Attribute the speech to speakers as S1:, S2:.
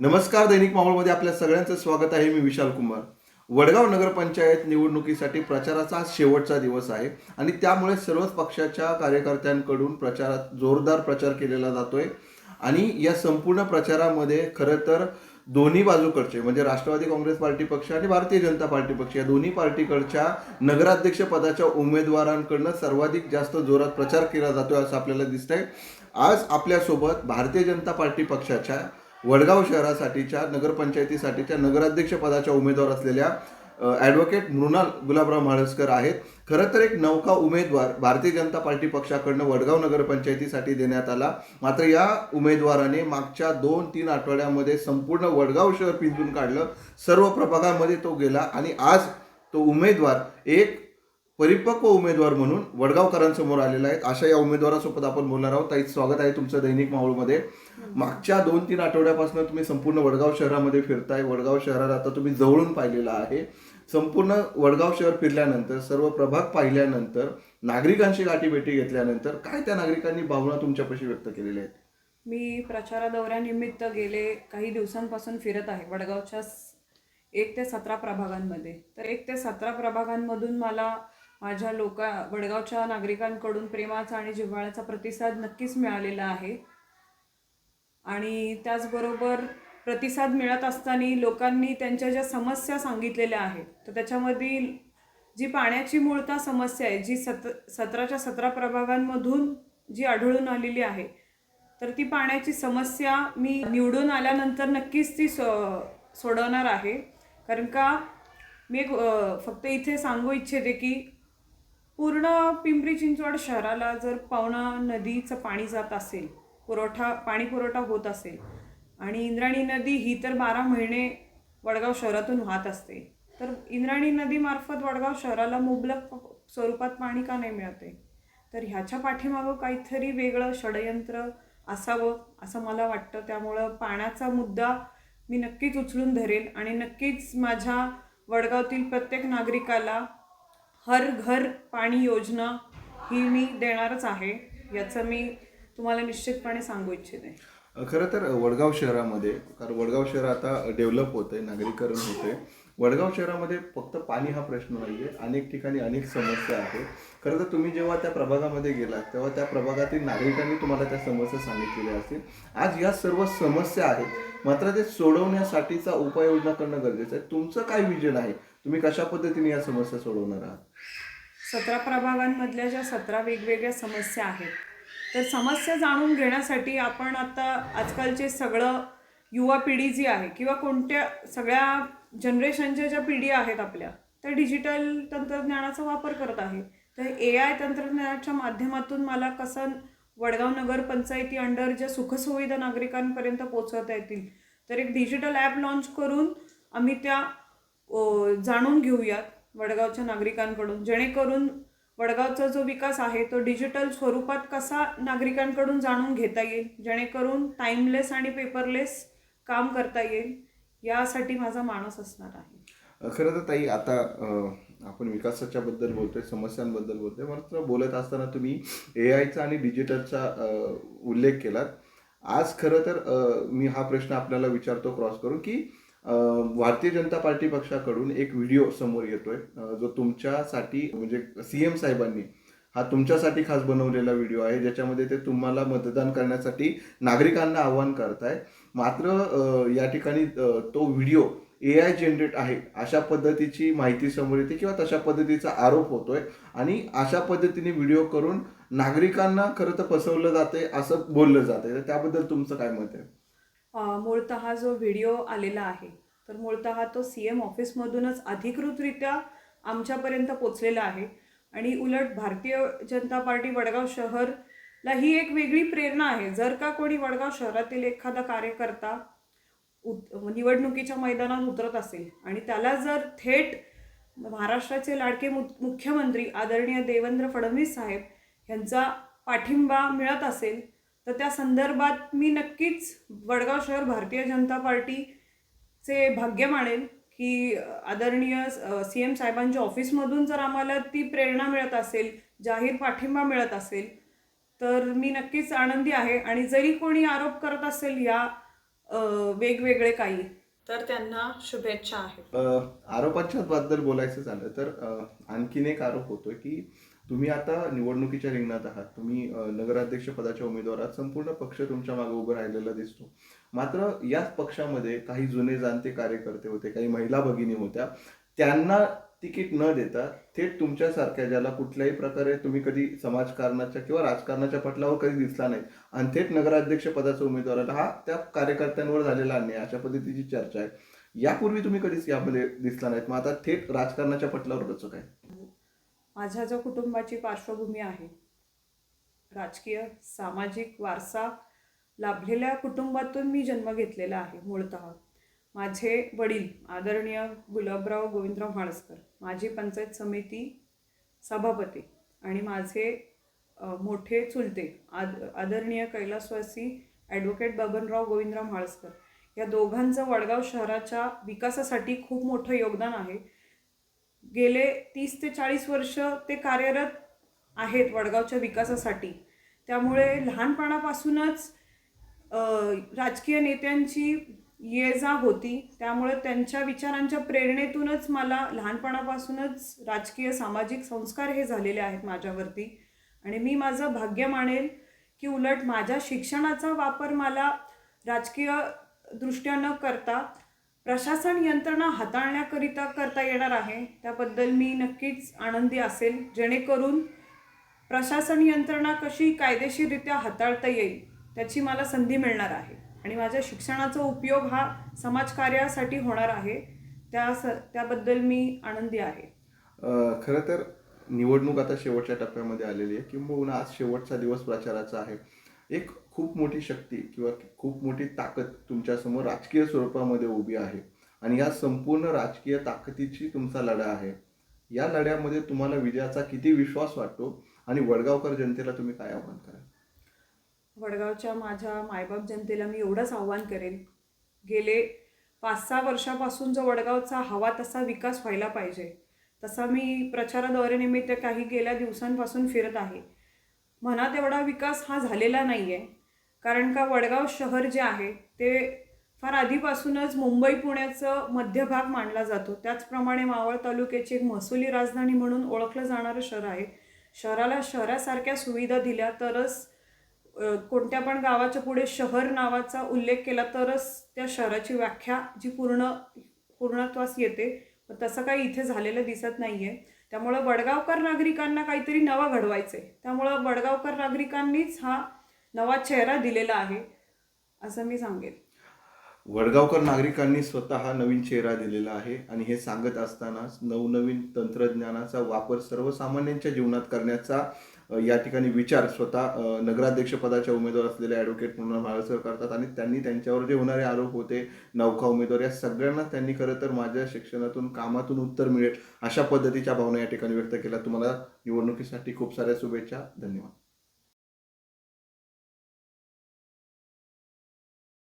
S1: नमस्कार दैनिक माहोलमध्ये आपल्या सगळ्यांचं स्वागत आहे. मी विशाल कुमार. वडगाव नगरपंचायत निवडणुकीसाठी प्रचाराचा आज शेवटचा दिवस आहे आणि त्यामुळे सर्वच पक्षाच्या कार्यकर्त्यांकडून प्रचारात जोरदार प्रचार केलेला जातोय. आणि या संपूर्ण प्रचारामध्ये खरं तर दोन्ही बाजूकडचे म्हणजे राष्ट्रवादी काँग्रेस पार्टी पक्ष आणि भारतीय जनता पार्टी पक्ष या दोन्ही पार्टीकडच्या नगराध्यक्ष पदाच्या उमेदवारांकडनं सर्वाधिक जास्त जोरात प्रचार केला जातोय असं आपल्याला दिसतंय. आज आपल्यासोबत भारतीय जनता पार्टी पक्षाच्या वडगाव शहरासाठीच्या नगरपंचायतीसाठीच्या नगराध्यक्षपदाच्या उमेदवार असलेल्या ॲडव्होकेट मृणाल गुलाबराव म्हाळसकर आहेत. खरं तर एक नौका उमेदवार भारतीय जनता पार्टी पक्षाकडनं वडगाव नगरपंचायतीसाठी देण्यात आला. मात्र या उमेदवाराने मागच्या दोन तीन आठवड्यामध्ये संपूर्ण वडगाव शहर पिंजून काढलं. सर्व प्रभागामध्ये तो गेला आणि आज तो उमेदवार एक परिपक्व उमेदवार म्हणून वडगावकरांसमोर आलेला आहे. अशा या उमेदवारासोबत आपण बोलणार आहोत. ताई स्वागत आहे तुमचं दैनिक माहोलमध्ये. मागच्या दोन तीन आठवड्यापासून तुम्ही संपूर्ण वडगाव शहरामध्ये फिरताय. वडगाव शहरात आता तुम्ही जवळून पाहिलेलं आहे. संपूर्ण वडगाव शहर फिरल्यानंतर सर्व प्रभाग पाहिल्यानंतर नागरिकांशी गाठीभेटी घेतल्यानंतर काय त्या नागरिकांनी भावना तुमच्यापाशी व्यक्त केलेल्या आहेत?
S2: मी प्रचारा दौऱ्यानिमित्त गेले काही दिवसांपासून फिरत आहे वडगावच्या एक ते सतरा प्रभागांमध्ये. तर एक ते सतरा प्रभागांमधून मला माझ्या लोका वडगावच्या नागरिकांकडून प्रेमाचा आणि जिव्हाळ्याचा प्रतिसाद नक्कीच मिळालेला आहे. आणि त्याचबरोबर प्रतिसाद मिळत असताना लोकांनी त्यांच्या ज्या समस्या सांगितलेल्या आहेत तर त्याच्यामधील जी पाण्याची मूळता समस्या आहे जी सत सतराच्या सतरा प्रभागांमधून जी आढळून आलेली आहे तर ती पाण्याची समस्या मी निवडून आल्यानंतर नक्कीच ती सो सोडवणार आहे. कारण का मी एक फक्त इथे सांगू इच्छिते की पूर्ण पिंपरी चिंचवड शहराला जर पावना नदीचं पाणी जात असेल पुरवठा पाणी पुरवठा होत असेल आणि इंद्राणी नदी ही तर बारा महिने वडगाव शहरातून वाहत असते तर इंद्राणी नदीमार्फत वडगाव शहराला मुबलक स्वरूपात पाणी का नाही मिळते? तर ह्याच्या पाठीमागं काहीतरी वेगळं षडयंत्र असावं असं मला वाटतं. त्यामुळं पाण्याचा मुद्दा मी नक्कीच उचलून धरेल आणि नक्कीच माझ्या वडगावतील प्रत्येक नागरिकाला हर घर पाणी योजना ही मी देणारच आहे याचं मी तुम्हाला निश्चितपणे सांगू इच्छिते.
S1: खरं तर वडगाव शहरामध्ये कारण वडगाव शहर आता डेव्हलप होत आहे नागरीकरण होत आहे वडगाव शहरामध्ये फक्त पाणी हा प्रश्न नाही आहे अनेक ठिकाणी अनेक समस्या आहेत. खरं तर तुम्ही जेव्हा त्या प्रभागामध्ये गेलात तेव्हा त्या प्रभागातील नागरिकांनी तुम्हाला त्या समस्या सांगितलेल्या असतील. आज या सर्व समस्या आहेत मात्र ते सोडवण्यासाठीचा उपाययोजना करणं गरजेचं आहे. तुमचं काय विजन आहे? तुम्ही कशा पद्धतीने या समस्या सोडवणार आहात?
S2: सतरा प्रभागांमधल्या ज्या सतरा वेगवेगळ्या समस्या आहेत तर समस्या जाणून घेण्यासाठी आपण आता आजकालचे सगळं युवा पिढी जी आहे किंवा कोणत्या सगळ्या जनरेशनच्या ज्या पिढी आहेत आपल्या त्या डिजिटल तंत्रज्ञानाचा वापर करत आहे. तर ए आय तंत्रज्ञानाच्या माध्यमातून मला कसं वडगाव नगर पंचायती अंडर ज्या सुखसुविधा नागरिकांपर्यंत पोचवता येतील तर एक डिजिटल ॲप लॉन्च करून आम्ही त्या जाणून घेऊयात. वडगावच्या नागरिकांकडून. जेणेकरून वडगावचा जो विकास आहे तो डिजिटल स्वरूपात कसा नागरिकांकडून जाणून घेता येईल? जेणेकरून टाईमलेस आणि पेपरलेस काम करता येईल यासाठी माझा माणूस असणार आहे.
S1: खरं तर ताई आता आपण विकासाच्या बद्दल बोलतोय समस्यांबद्दल बोलतोय मात्र बोलत असताना तुम्ही ए आयचा आणि डिजिटलचा उल्लेख केलात. आज खरं तर मी हा प्रश्न आपल्याला विचारतो क्रॉस करून की भारतीय जनता पार्टी पक्षाकडून एक व्हिडिओ समोर येतोय. जो तुमच्यासाठी म्हणजे सी एम साहेबांनी हा तुमच्यासाठी खास बनवलेला व्हिडिओ आहे ज्याच्यामध्ये ते तुम्हाला मतदान करण्यासाठी नागरिकांना आवाहन करताय. मात्र या ठिकाणी तो व्हिडिओ ए आय जनरेट आहे अशा पद्धतीची माहिती समोर येते किंवा तशा पद्धतीचा आरोप होतोय. आणि अशा पद्धतीने व्हिडिओ करून नागरिकांना खरं तर फसवलं जाते असं बोललं जाते तर त्याबद्दल तुमचं काय मत आहे?
S2: मूळतः जो व्हिडिओ आलेला आहे तर मूळतः तो सी एम ऑफिसमधूनच अधिकृतरित्या आमच्यापर्यंत पोचलेला आहे. आणि उलट भारतीय जनता पार्टी वडगाव शहरला ही एक वेगळी प्रेरणा आहे. जर का कोणी वडगाव शहरातील एखादा कार्यकर्ता उत निवडणुकीच्या मैदानात उतरत असेल आणि त्याला जर थेट महाराष्ट्राचे लाडके मु मुख्यमंत्री आदरणीय देवेंद्र फडणवीस साहेब यांचा पाठिंबा मिळत असेल तर त्या संदर्भात मी नक्कीच वडगाव शहर भारतीय जनता पार्टीचे भाग्य मानेल की आदरणीय सी एम साहेबांच्या ऑफिसमधून जर आम्हाला ती प्रेरणा मिळत असेल जाहीर पाठिंबा मिळत असेल तर मी नक्कीच आनंदी आहे. आणि जरी कोणी आरोप करत असेल या वेगवेगळे काही तर त्यांना शुभेच्छा
S1: आहे आरोपाच्या बद्दल बोलायचं झालं तर आणखीन एक आरोप होतो की तुम्ही आता निवडणुकीच्या रिंगणात आहात. तुम्ही नगराध्यक्ष पदाच्या उमेदवार आहात संपूर्ण पक्ष तुमच्या मागे उभं राहिलेला दिसतो. मात्र याच पक्षामध्ये काही जुने जाणते कार्यकर्ते होते काही महिला भगिनी होत्या. त्यांना तिकीट न देता थेट तुमच्यासारख्या ज्याला कुठल्याही प्रकारे तुम्ही कधी समाजकारणाच्या किंवा राजकारणाच्या पटलावर कधी दिसला नाही आणि थेट नगराध्यक्ष पदाचा उमेदवाराला हा त्या कार्यकर्त्यांवर झालेला अन्याय अशा पद्धतीची चर्चा आहे. यापूर्वी तुम्ही कधीच यामध्ये दिसला नाहीत. मग आता थेट राजकारणाच्या पटलावर कसं काय?
S2: माझ्या जो कुटुंबाची पार्श्वभूमी आहे राजकीय सामाजिक वारसा लाभलेल्या कुटुंबातून मी जन्म घेतलेला आहे मूळतः. माझे वडील आदरणीय गुलाबराव गोविंदराव म्हाळसकर माझी पंचायत समिती सभापती आणि माझे मोठे चुलते आद आदरणीय कैलासवासी ॲडव्होकेट बबनराव गोविंदराव म्हाळसकर या दोघांचं वडगाव शहराच्या विकासासाठी खूप मोठं योगदान आहे. गेले तीस ते चाळीस वर्ष ते कार्यरत आहेत वडगावच्या विकासासाठी. त्यामुळे लहानपणापासूनच राजकीय नेत्यांची ये जा होती. त्यामुळे त्यांच्या विचारांच्या प्रेरणेतूनच मला लहानपणापासूनच राजकीय सामाजिक संस्कार हे झालेले आहेत माझ्यावरती. आणि मी माझं भाग्य मानेल की उलट माझ्या शिक्षणाचा वापर मला राजकीय दृष्ट्या न करता प्रशासन यंत्रणा हाताळण्याकरिता करता येणार आहे. त्याबद्दल मी नक्कीच आनंदी असेल. जेणेकरून प्रशासन यंत्रणा कशी कायदेशीररित्या हाताळता येईल त्याची मला संधी मिळणार आहे. आणि माझ्या शिक्षणाचा उपयोग हा समाजकार्यासाठी होणार आहे. त्या स त्याबद्दल मी आनंदी आहे.
S1: खरं तर निवडणूक आता शेवटच्या टप्प्यामध्ये आलेली आहे. किंबहुना आज शेवटचा दिवस प्रचाराचा आहे. एक खूप मोठी शक्ती किंवा खूप मोठी ताकद तुमच्यासमोर राजकीय स्वरूपामध्ये उभी आहे. आणि या संपूर्ण राजकीय ताकदीची तुमचा लढा आहे. या लढ्यामध्ये तुम्हाला विजयाचा किती विश्वास वाटतो? आणि वडगावकर जनतेला तुम्ही काय आव्हान कराल?
S2: वडगावच्या माझ्या मायबाप जनतेला मी एवढंच आव्हान करेन. गेले पाच सहा वर्षापासून जो वडगावचा हवा तसा विकास व्हायला पाहिजे. तसा मी प्रचाराद्वारे निमित्त काही गेल्या दिवसांपासून फिरत आहे. म्हणा तेवढा विकास हा झालेला नाही आहे कारण का वडगाव शहर जे आहे ते फार आधीपासूनच मुंबई पुण्याचं मध्यभाग मानला जातो. त्याचप्रमाणे मावळ तालुक्याची एक महसुली राजधानी म्हणून ओळखलं जाणारं शहर आहे. शहराला शहरासारख्या सुविधा दिल्या तरच कोणत्या पण गावाच्या पुढे शहर नावाचा उल्लेख केला तरच त्या शहराची व्याख्या जी पूर्ण पूर्णत्वास येते. पण तसं काही इथे झालेलं दिसत नाही आहे त्यामुळं वडगावकर नागरिकांना काहीतरी नवा घडवायचं आहे त्यामुळं वडगावकर नागरिकांनीच हा नवा चेहरा दिलेला आहे असं मी सांगेन.
S1: वडगावकर नागरिकांनी स्वतः नवीन चेहरा दिलेला आहे आणि हे सांगत असतानाच नवनवीन तंत्रज्ञानाचा वापर सर्वसामान्यांच्या जीवनात करण्याचा या ठिकाणी विचार स्वतः नगराध्यक्षपदाच्या उमेदवार असलेले ॲडव्होकेट म्हणून माळसर करतात आणि त्यांनी त्यांच्यावर जे होणारे आरोप होते नौका उमेदवार या सगळ्यांना त्यांनी खरं तर माझ्या शिक्षणातून कामातून उत्तर मिळेल अशा पद्धतीच्या भावना या ठिकाणी व्यक्त केल्या. तुम्हाला निवडणुकीसाठी खूप साऱ्या शुभेच्छा. धन्यवाद.